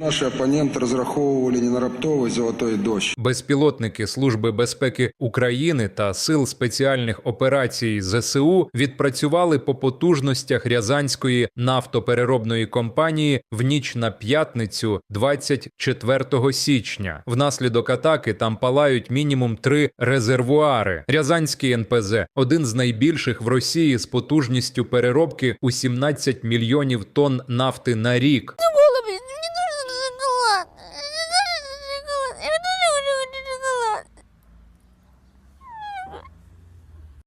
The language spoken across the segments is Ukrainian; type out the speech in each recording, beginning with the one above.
Наші опоненти розраховували не на раптовий золотой дощ. Безпілотники Служби безпеки України та Сил спеціальних операцій ЗСУ відпрацювали по потужностях Рязанської нафтопереробної компанії в ніч на п'ятницю, 24 січня. Внаслідок атаки там палають мінімум три резервуари. Рязанський НПЗ один з найбільших в Росії з потужністю переробки у 17 мільйонів тонн нафти на рік.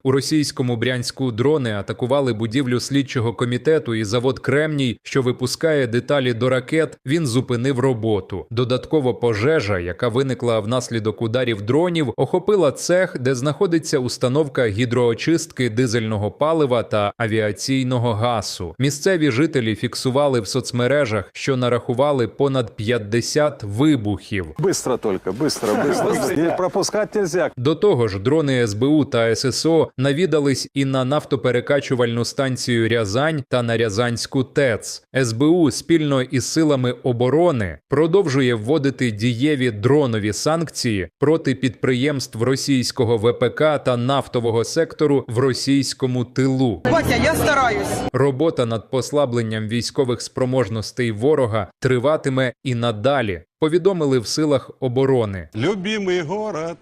У російському Брянську дрони атакували будівлю слідчого комітету і завод Кремній, що випускає деталі до ракет. Він зупинив роботу. Додатково пожежа, яка виникла внаслідок ударів дронів, охопила цех, де знаходиться установка гідроочистки дизельного палива та авіаційного газу. Місцеві жителі фіксували в соцмережах, що нарахували понад 50 вибухів. Быстро только, быстро, быстро. И пропускать нельзя. До того ж, дрони СБУ та ССО навідались і на нафтоперекачувальну станцію Рязань та на Рязанську ТЕЦ. СБУ спільно із силами оборони продовжує вводити дієві дронові санкції проти підприємств російського ВПК та нафтового сектору в російському тилу. Батя, я стараюсь. Робота над послабленням військових спроможностей ворога триватиме і надалі. Повідомили в силах оборони. Любимый город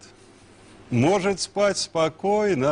может спать спокойно.